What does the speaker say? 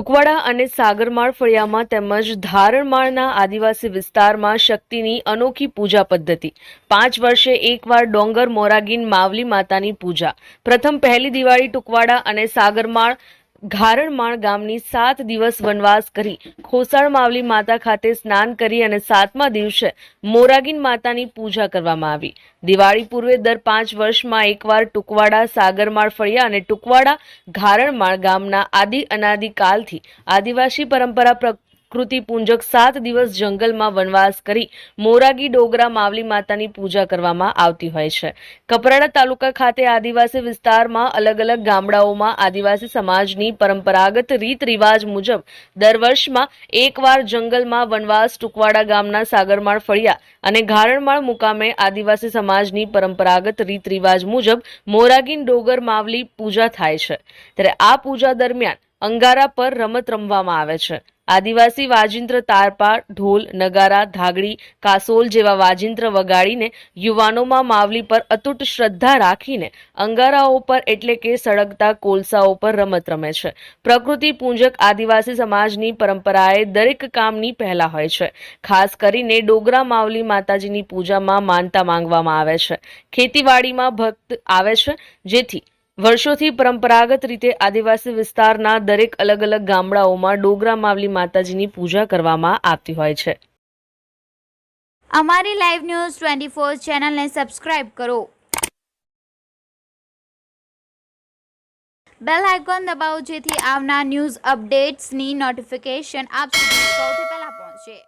ટુકવાડા અને સાગરમાળ ફળિયામાં તેમજ ધારણમાળના આદિવાસી વિસ્તારમાં શક્તિની અનોખી પૂજા પદ્ધતિ. પાંચ વર્ષે એકવાર ડોંગર મોરાગીન માવલી માતાની પૂજા. પ્રથમ પહેલી દિવાળી ટુકવાડા અને સાગરમાળ ઘારણમાળ ગામની સાત દિવસ વનવાસ કરી ખોસાળ માવલી માતા ખાતે સ્નાન કરી અને સાતમા દિવસે મોરાગીન માતાની પૂજા કરવામાં આવી. દિવાળી પૂર્વે દર પાંચ વર્ષમાં એકવાર ટુકવાડા સાગરમાળ ફળિયા અને ટુકવાડા ઘારણમાળ ગામના આદિ અનાદિ કાલથી આદિવાસી પરંપરા પ્રકૃતિ પૂંજક સાત દિવસ જંગલમાં વનવાસ કરી મોરાગી ડોગરા માવલી માતાની પૂજા કરવામાં આવતી હોય છે. કપરાડા તાલુકા ખાતે આદિવાસી વિસ્તારમાં અલગ અલગ ગામડાઓમાં આદિવાસી સમાજની પરંપરાગત રીત રિવાજ મુજબ દર વર્ષમાં એકવાર જંગલમાં વનવાસ ટુકવાડા ગામના સાગરમાળ ફળિયા અને ઘારણમાળ મુકામે આદિવાસી સમાજની પરંપરાગત રીત રિવાજ મુજબ મોરાગીન ડોગર માવલી પૂજા થાય છે. ત્યારે આ પૂજા દરમિયાન અંગારા પર રમત રમવામાં આવે છે. આદિવાસી વાજિંત્ર તારપા ઢોલ, નગારા, ધાગડી, કાસોલ જેવા વાજિંત્ર વગાડીને યુવાનોમાં માવલી પર અતૂટ શ્રદ્ધા રાખીને અંગારાઓ પર એટલે કે સળગતા કોલસાઓ પર રમત રમે છે. પ્રકૃતિ પૂંજક આદિવાસી સમાજની પરંપરાએ દરેક કામની પહેલા હોય છે. ખાસ કરીને ડોગરા માવલી માતાજીની પૂજામાં માનતા માંગવામાં આવે છે. ખેતીવાડીમાં ભક્ત આવે છે, જેથી વર્ષોથી પરંપરાગત રીતે આદિવાસી વિસ્તારના દરેક અલગ અલગ ગામડાઓમાં ડોગરા માવલી માતાજીની પૂજા કરવામાં આવતી હોય છે. અમારી લાઈવ ન્યૂઝ ટ્વેન્ટી ફોર ચેનલને સબસ્ક્રાઇબ કરો. બેલ આઇકોન દબાવો જેથી આવનાર ન્યૂઝ અપડેટ્સની નોટિફિકેશન આપ સુધી સૌથી પહેલા પહોંચે.